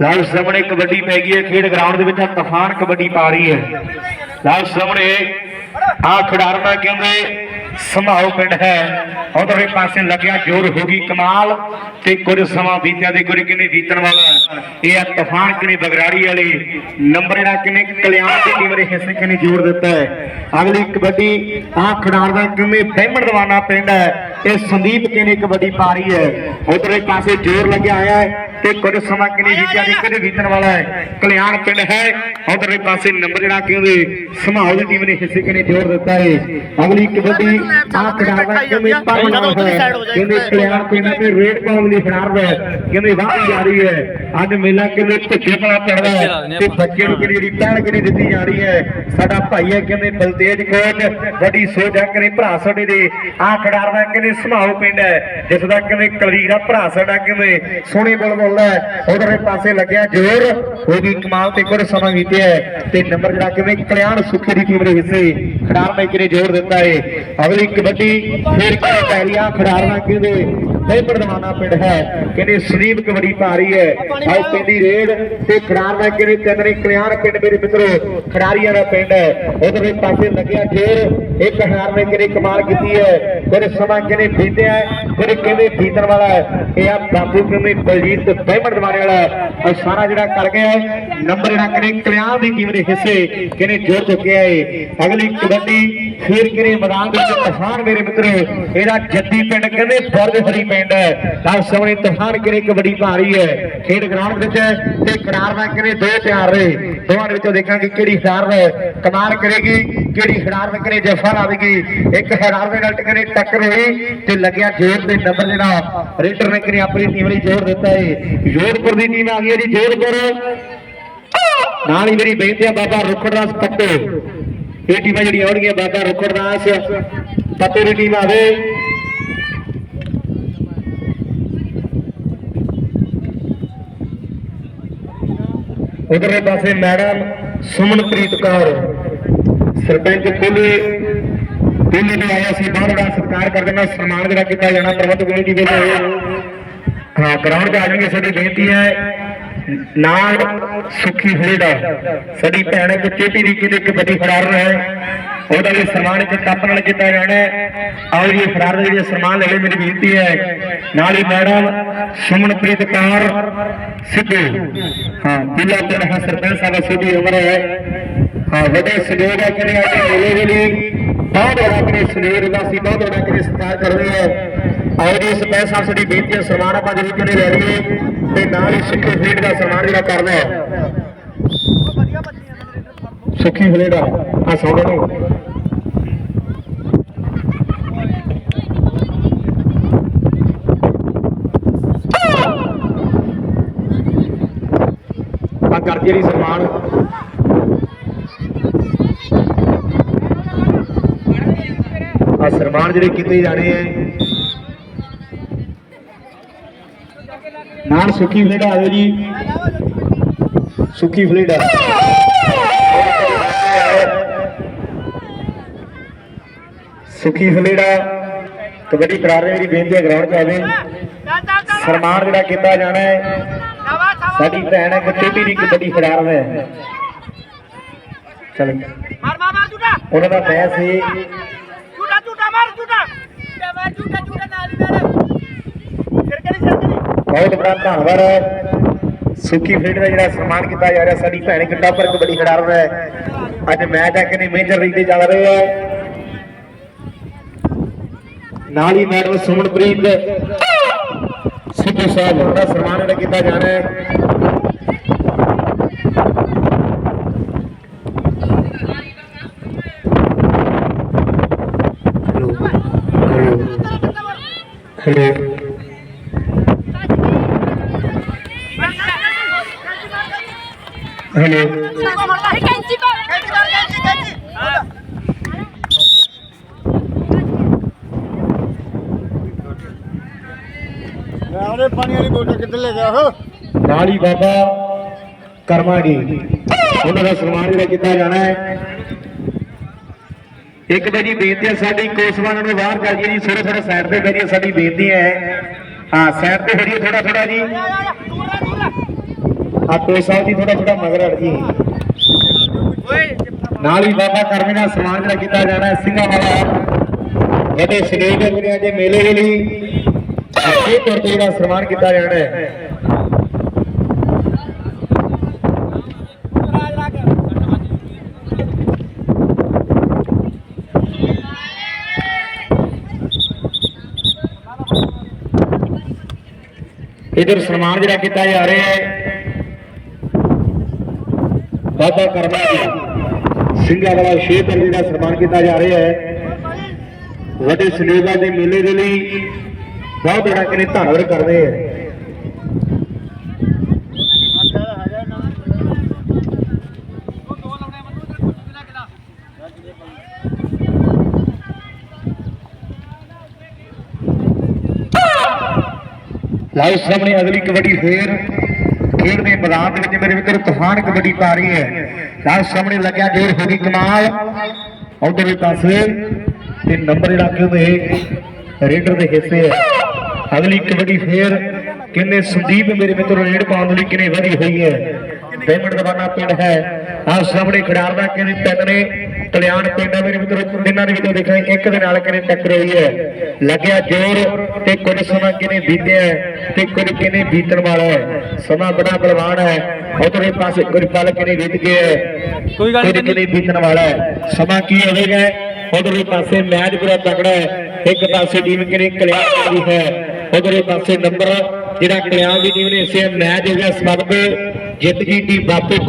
ਲਾਲ ਸਾਹਮਣੇ ਕਬੱਡੀ ਪੈ ਗਈ ਹੈ, ਖੇਡ ਗਰਾਊਂਡ ਦੇ ਵਿੱਚ ਤੂਫਾਨ ਕਬੱਡੀ ਪਾ ਰਹੀ ਹੈ। ਲਾਲ ਸਾਹਮਣੇ ਆ ਖਿਡਾਰਨਾ ਕਹਿੰਦੇ ਸੰਭਾਓ ਪਿੰਡ ਹੈ। ਉਧਰਲੇ ਪਾਸੇ ਲੱਗਿਆ ਜੋਰ ਹੋ ਗਈ ਕਮਾਲ ਤੇ ਕੁਝ ਸਮਾਂ ਬੀਤਿਆ ਤੇ ਕੁਝ ਕਿਨੇ ਬੀਤਣ ਵਾਲਾ। ਇਹ ਆ ਤੂਫਾਨ ਕਿਨੇ ਬਗਰਾੜੀ ਵਾਲੇ ਨੰਬਰ ਜਿਹੜਾ ਕਿਨੇ ਕਲਿਆਣ ਦੀ ਦੇ ਹਿੱਸੇ ਕਿਨੇ ਜੋਰ ਦਿੱਤਾ ਹੈ। ਅਗਲੀ ਕਬੱਡੀ ਆ ਖਿਡਾਰਦਾ ਕਿਵੇਂ ਬਹਿਮਣ ਦਵਾਨਾ ਪਿੰਡ ਹੈ ਇਹ ਸੰਦੀਪ ਕਿਨੇ ਕਬੱਡੀ ਪਾ ਰਹੀ ਹੈ। ਉਧਰਲੇ ਪਾਸੇ ਜੋਰ ਲੱਗਿਆ ਹੋਇਆ ਹੈ ਤੇ ਕੁਝ ਸਮਾਂ ਕਿਨੇ ਬੀਤਿਆ ਤੇ ਕੁਝ ਬੀਤਣ ਵਾਲਾ ਹੈ। ਕਲਿਆਣ ਪਿੰਡ ਹੈ ਉਧਰਲੇ ਪਾਸੇ ਨੰਬਰ ਜਿਹੜਾ ਕਹਿੰਦੇ ਸੰਭਾਲ ਦੀ ਟੀਮ ਨੇ ਹਿੱਸੇ ਕਿਨੇ ਜੋਰ ਦਿੱਤਾ ਹੈ। ਅਗਲੀ ਕਬੱਡੀ ਕਹਿੰਦੇ ਕਲਿਆਣ ਪਿੰਡ ਤੇ ਰੇਡ ਪਾਉਣ ਲਈ ਖਿਡਾਰਦਾ ਹੈ? ਕਹਿੰਦੇ ਵਾਹੀ ਜਾ ਰਹੀ ਹੈ? ਅੱਜ ਮੇਲਾ ਕਿਵੇਂ ਭੁੱਖੇ ਪਲਾ ਚੜਦਾ ਹੈ ਤੇ ਬੱਚੇ ਨੂੰ ਕਿਹੜੀ ਜਿਹੜੀ ਪਹਿਲ ਕਿਹੜੀ ਦਿੱਤੀ ਜਾ ਰਹੀ ਹੈ ਸਾਡਾ ਭਾਈ ਹੈ ਕਹਿੰਦੇ ਬਲਤੇਜ ਕੋਚ ਵੱਡੀ ਹੈ ਕਹਿੰਦੇ ਭਰਾ ਸਾਡੇ ਦੇ ਆ ਖਿਡਾਰਦਾ ਕਹਿੰਦੇ ਸੰਭਾਲ ਪਿੰਡ ਹੈ ਜਿਸ ਦਾ ਕਹਿੰਦੇ ਕਲਵੀਰ ਆ ਭਰਾ ਸਾਡਾ ਕਹਿੰਦੇ ਸੋਹਣੇ ਬੋਲ ਬੋਲਦਾ ਹੈ। ਉਧਰਲੇ ਪਾਸੇ ਲੱਗਿਆ ਜੋਰ ਗਈ ਕਮਾਲ ਤੇ ਕੁਝ ਸਮਾਂ ਬੀਤਿਆ ਤੇ ਨੰਬਰ ਜਿਹੜਾ ਕਿਵੇਂ ਕਲਿਆਣ ਸੁਖੇ ਦੀ ਟੀਮ ਦੇ ਹਿੱਸੇ ਖਿਡਾਰਨੇ ਕਿਨੇ ਜੋਰ ਦਿੱਤਾ ਹੈ। ਅਗਲੀ ਕਬੱਡੀ ਫੇਰ ਕਿਹੜੇ ਪੈਰੀਆ ਖਿਡਾਰਨਾ ਕਹਿੰਦੇ ਨਹੀਂ ਪਰਦਵਾਨਾ ਪਿੰਡ ਹੈ ਕਹਿੰਦੇ ਸਲੀਪ ਕਬੱਡੀ ਪਾ ਰਹੀ ਹੈ। ਆਓ ਪਿੰਡੀ ਰੇਡ ਤੇ ਖਿਡਾਰਨਾ ਕਹਿੰਦੇ ਤੇਰੇ ਕਲਿਆਣ ਪਿੰਡ ਮੇਰੇ ਮਿੱਤਰੋ ਖਿਡਾਰੀਆਂ ਦਾ ਪਿੰਡ ਹੈ। ਉਧਰਲੇ ਪਾਸੇ ਲੱਗਿਆ ਜੋਰ ਇੱਕ ਹਾਰ ਨੇ ਕਿਨੇ ਕਮਾਲ ਕੀਤੀ ਹੈ? ਕੁਝ ਸਮਾਂ ਕਿਨੇ ਬੀਤਿਆ ਕੁਝ ਕਹਿੰਦੇ ਬੀਤਣ ਵਾਲਾ ਹੈ? ਇਹ ਆ ਬਾਪੂ ਕਹਿੰਦੇ ਬਲਜੀਤ ਬਹਿਮਣ ਦਵਾਰੇ ਵਾਲਾ ਹੈ। ਉਹ ਸਾਰਾ ਜਿਹੜਾ ਕਰ ਗਿਆ ਹੈ ਨੰਬਰ ਜਿਹੜਾ ਕਿਨੇ ਕਲਿਆਣ ਦੀ ਟੀਮ ਦੇ ਹਿੱਸੇ ਕਿਨੇ ਜੋੜ ਚੁੱਕਿਆ ਹੈ? ਅਗਲੀ ਕਬੱਡੀ ਫੇਰ ਕਿਨੇ ਮੈਦਾਨ ਵਿੱਚ ਤੂਫਾਨ ਮੇਰੇ ਮਿੱਤਰੋ? ਇਹਦਾ ਜੱਦੀ ਪਿੰਡ ਕਹਿੰਦੇ ਬੁਰਜ ਹਰੀ ਪਿੰਡ ਹੈ। ਤਾਂ ਸਾਹਮਣੇ ਤੂਫਾਨ ਕਿਨੇ ਕਬੱਡੀ ਪਾ ਹੈ। ਖੇਡ ਗਰਾਊਂਡ ਵਿੱਚ ਤੇ ਕਰਾਰ ਦਾ ਕਿਨੇ ਦੋ ਤਿਆਰ ਰਹੇ ਦੋਵਾਂ ਦੇ ਵਿੱਚੋਂ ਦੇਖਾਂਗੇ ਕਿਹੜੀ ਖਿਡਾਰ ਕਮਾਲ ਕਰੇਗੀ, ਕਿਹੜੀ ਖਿਡਾਰ ਦੇ ਜਫਾ ਲਾਵੇਗੀ। ਇੱਕ ਖਿਡਾਰ ਦੇ ਨਾਲ ਕਿਨੇ ਟੱਕਰ ਹੋਈ ਤੇ ਲੱਗਿਆ ਜੋਰ ਦੇ ਨੰਬਰ ਜਿਹੜਾ। ਰੇਡਰ ਨੇ ਕਿਨੇ ਆਪਣੀ ਟੀਮ ਲਈ ਜੋਰ ਦਿੱਤਾ ਏ। ਜੋਧਪੁਰ ਦੀ ਟੀਮ ਆ ਗਈ ਹੈ ਜੀ, ਜੋਧਪੁਰ। ਨਾਲ ਹੀ ਮੇਰੀ ਬੇਨਤੀ ਹੈ ਬਾਬਾ ਰੁਖੜਦਾਸ ਪੱਟੇ। ਇਹ ਟੀਮਾਂ ਜਿਹੜੀਆਂ ਆਉਣਗੀਆਂ ਬਾਬਾ ਰੁਖੜਦਾਸ ਪੱਤੇ ਦੀ ਟੀਮ ਆਵੇ। ਉਧਰਲੇ ਪਾਸੇ ਮੈਡਮ ਸੁਮਨਪ੍ਰੀਤ ਕੌਰ, ਸਰਪੰਚ ਕੋਲੇ ਕੋਲੇ ਦੇ ਆਇਆ ਸੀ ਬਹੁਤ ਬੜਾ ਸਤਿਕਾਰ ਕਰਦੇ ਨਾਲ ਸਨਮਾਨ ਜਿਹੜਾ ਕੀਤਾ ਜਾਣਾ, ਪ੍ਰਬੰਧਕ ਕਮੇਟੀ ਦੇ ਹਾਂ, ਗਰਾਊਂਡ 'ਚ ਆ ਜਾਣਗੇ, ਸਾਡੀ ਬੇਨਤੀ ਹੈ। ਨਾਲ ਸੁਖੀ ਹੋਏਗਾ। ਸਾਡੀ ਭੈਣ ਇੱਕ ਦੀ ਕਿਤੇ ਕਬੱਡੀ ਖਿਡਾਰਨ ਹੈ। ਉਹਦਾ ਵੀ ਸਨਮਾਨ ਕੱਪ ਨਾਲ ਕੀਤਾ ਜਾਣਾ ਆਓ ਜੀ ਖਿਡਾਰਨ ਦੇ ਜਿਹੜੇ ਸਨਮਾਨ ਲੈ ਮੇਰੀ ਬੇਨਤੀ ਹੈ। ਨਾਲ ਹੀ ਮੈਡਮ ਸੁਮਨਪ੍ਰੀਤ ਕੌਰ ਸਿੱਧੂ। ਹਾਂ, ਜ਼ਿਲ੍ਹਾ ਪਿੰਡ ਸਰਪੰਚ ਸਾਹਿਬ ਸਿੱਧੀ ਉਮਰ ਹੈ। ਹਾਂ, ਵੱਡੇ ਸਹਿਯੋਗ ਹੈ ਕਿ ਅੱਜ ਮੇਲੇ ਦੇ ਲਈ ਬਹੁਤ ਬੜਾ ਕਰੇ ਸਨੇਹ ਦਾ ਸੀ ਬਹੁਤ ਬੜਾ ਕਰੇ ਸਤਿਕਾਰ ਕਰਦੇ ਹਾਂ। ਆਓ ਜੀ ਸਰਪੰਚ ਸਾਹਿਬ ਸਾਡੀ ਬੇਨਤੀ ਹੈ ਸਨਮਾਨ ਆਪਾਂ ਜ਼ਰੂਰ ਕਰੇ ਲੈ ਲਈਏ ਤੇ ਨਾਲ ਹੀ ਸਿੱਖੇ ਫੀਡ ਦਾ ਸਨਮਾਨ ਜਿਹੜਾ ਕਰਨਾ ਹੈ। ਸੁਖੀ ਫਲੇੜਾ ਆ ਸਾਹਮਣੇ ਨੂੰ। ਆ ਕਰ ਜਿਹੜੀ ਸਨਮਾਨ ਆ ਸਨਮਾਨ ਜਿਹੜੇ ਕੀਤੇ ਜਾਣੇ ਆ ਨਾਲ ਸੁੱਕੀ ਫਲੇਟ ਆਵੇ ਜੀ। ਸੁੱਕੀ ਫਲੇਟ ਆ। ਸੁੱਕੀ ਕਬੱਡੀ ਕਰਾਰ ਦੇ ਮੇਰੀ ਬੇਨਤੀ ਹੈ ਗਰਾਊਂਡ 'ਚ ਆਵੇ ਸਨਮਾਨ ਜਿਹੜਾ ਕੀਤਾ ਜਾਣਾ ਹੈ। ਸਾਡੀ ਭੈਣ ਹੈ ਕੁੱਤੇ ਦੀ ਕਬੱਡੀ ਖਿਡਾਰਨ ਹੈ ਚਲ। ਮਾਰ ਮਾਰ ਮਾਰ ਝੂਟਾ ਉਹਨਾਂ ਦਾ ਪੈ ਸੀ। ਝੂਟਾ ਝੂਟਾ ਮਾਰ, ਝੂਟਾ। ਝੂਟਾ ਝੂਟਾ ਨਾਲ ਨਾਲ ਫਿਰ ਕਿਹੜੀ ਬਹੁਤ ਬੜਾ ਧੰਨਵਾਦ ਹੈ। ਸੁੱਕੀ ਫੀਲਡ ਦਾ ਜਿਹੜਾ ਸਨਮਾਨ ਕੀਤਾ ਜਾ ਰਿਹਾ ਸਾਡੀ ਭੈਣ ਇੱਕ ਟਾਪਰ ਕਬੱਡੀ ਖਿਡਾ ਰਹੀ ਹੈ। ਅੱਜ ਮੈਚ ਆ ਕਿ ਨਹੀਂ ਮੇਜਰ ਲੀਗ ਦੇ ਚੱਲ ਰਹੇ ਹੈ। ਨਾਲ ਹੀ ਮੈਡਮ ਸੁਮਨਪ੍ਰੀਤ ਸਿੱਧੂ ਸਾਹਿਬ ਦਾ ਸਨਮਾਨ ਜਿਹੜਾ ਕੀਤਾ ਜਾ ਰਿਹਾ ਹੈ। Hello hello hello. ਕੈਂਚੀ ਕੋਲ ਨਾਲੀ ਬਾਬਾ ਕਰਮਾਗੀ ਉਹਨਾਂ ਦਾ ਸਨਮਾਨ ਜਿਹੜਾ ਕੀਤਾ ਜਾਣਾ ਹੈ। ਇੱਕ ਤਾਂ ਜੀ ਬੇਨਤੀ ਹੈ ਸਾਡੀ ਕੋਸਵਾਨ ਨੂੰ ਬਾਹਰ ਕਰਕੇ ਜੀ ਥੋੜਾ ਥੋੜਾ ਸਾਈਡ ਤੇ ਕਰੀਏ ਸਾਡੀ ਬੇਨਤੀ ਹੈ। ਹਾਂ ਸਾਈਡ ਤੇ ਕਰੀਏ ਥੋੜਾ ਥੋੜਾ ਜੀ। ਰਹਿ ਆ ਕੋਚ ਸਾਹਿਬ ਜੀ ਥੋੜਾ ਥੋੜਾ ਮਗਰ ਹਟ ਜੀ ਨਾਲ ਹੀ ਬਾਬਾ ਕਰਮੇ ਦਾ ਸਨਮਾਨ ਜਿਹੜਾ ਕੀਤਾ ਜਾਣਾ ਹੈ ਸਿੰਘਾਂ ਵਾਲਾ। ਇਹਦੇ ਸਟੇਜ ਦੇ ਅੱਜ ਮੇਲੇ ਦੇ ਲਈ ਇਹ ਤੌਰ ਤੇ ਜਿਹੜਾ ਸਨਮਾਨ ਕੀਤਾ ਜਾਣਾ ਹੈ। ਇਧਰ ਸਨਮਾਨ ਜਿਹੜਾ ਕੀਤਾ ਜਾ ਰਿਹਾ ਹੈ ਬਾਬਾ ਕਰਮਾ ਜੀ। ਸਿੰਘਾਂ ਵਾਲਾ ਸ਼ੇਰ ਜਿਹੜਾ ਸਨਮਾਨ ਕੀਤਾ ਜਾ ਰਿਹਾ ਹੈ। ਵੱਡੇ ਸਨੇਹਾ ਦੇ ਮੇਲੇ ਦੇ ਲਈ ਬਹੁਤ ਬੜਾ ਕਿਨੇ ਧੰਨਵਾਦ ਕਰਦੇ ਆ ਉਹ ਲਾਓ ਸਾਹਮਣੇ ਅਗਲੀ ਕਬੱਡੀ ਫੇਰ। ਖੇਡ ਦੇ ਮੈਦਾਨ ਦੇ ਵਿੱਚ ਮੇਰੇ ਮਿੱਤਰ, ਤੂਫਾਨ ਕਬੱਡੀ ਪਾ ਰਹੀ ਹੈ। ਲਾਓ ਸਾਹਮਣੇ ਲੱਗਿਆ ਜੋਰ ਹੋ ਗਈ ਕਮਾਲ। ਉਧਰਲੇ ਪਾਸੇ ਤੇ ਨੰਬਰ ਜਿਹੜਾ ਕਿ ਰੇਡਰ ਦੇ ਹਿੱਸੇ ਹੈ। ਅਗਲੀ ਕਬੱਡੀ ਫੇਰ ਕਿੰਨੇ ਸੰਦੀਪ ਮੇਰੇ ਮਿੱਤਰ, ਰੇਡ ਪਾਉਣ ਦੇ ਲਈ ਕਿੰਨੇ ਵਧੀ ਹੋਈ ਹੈ। ਪੇਮੈਂਟ ਦਵਾਨਾ ਪਿੰਡ ਹੈ। ਆਹ ਸਾਹਮਣੇ ਖਿਡਾਰ ਦਾ ਕਿਨੇ ਪਿੰਡ ਨੇ? ਕਲਿਆਣ ਪਿੰਡ ਮੇਰੇ ਮਿੱਤਰ ਤਿੰਨਾਂ ਦੇ ਵਿੱਚੋਂ ਦੇਖਾਂ ਇੱਕ ਦੇ ਨਾਲ ਕਿਨੇ ਟੱਕਰ ਹੋਈ ਹੈ। ਲੱਗਿਆ ਜ਼ੋਰ ਤੇ ਕੁਝ ਸਮਾਂ ਕਿਨੇ ਬੀਤਿਆ ਤੇ ਕੁਝ ਕਿਨੇ ਬੀਤਣ ਵਾਲਾ ਹੈ। ਸਮਾਂ ਬੜਾ ਬਲਵਾਨ ਹੈ। ਉਧਰੇ ਪਾਸੇ ਕੁਝ ਪਲ ਕਿਨੇ ਬੀਤ ਗਏ ਹੈ। ਕੋਈ ਗੱਲ ਕੁਝ ਕਿਨੇ ਬੀਤਣ ਵਾਲਾ ਹੈ। ਸਮਾਂ ਕੀ ਹੋਵੇਗਾ? ਉਧਰਲੇ ਪਾਸੇ ਮੈਚ ਪੂਰਾ ਤਕੜਾ ਹੈ। ਇੱਕ ਪਾਸੇ ਟੀਮ ਕਿਨੇ ਕਲਿਆਣ ਦੀ ਹੈ। ਉਧਰਲੇ ਪਾਸੇ ਨੰਬਰ ਜਿਹੜਾ ਕਲਿਆਣ ਦੀ ਟੀਮ ਨੇ ਇਸੇ ਮੈਚ ਹੋ ਗਿਆ ਸਬਕ ਦੀ ਵਾਪਸ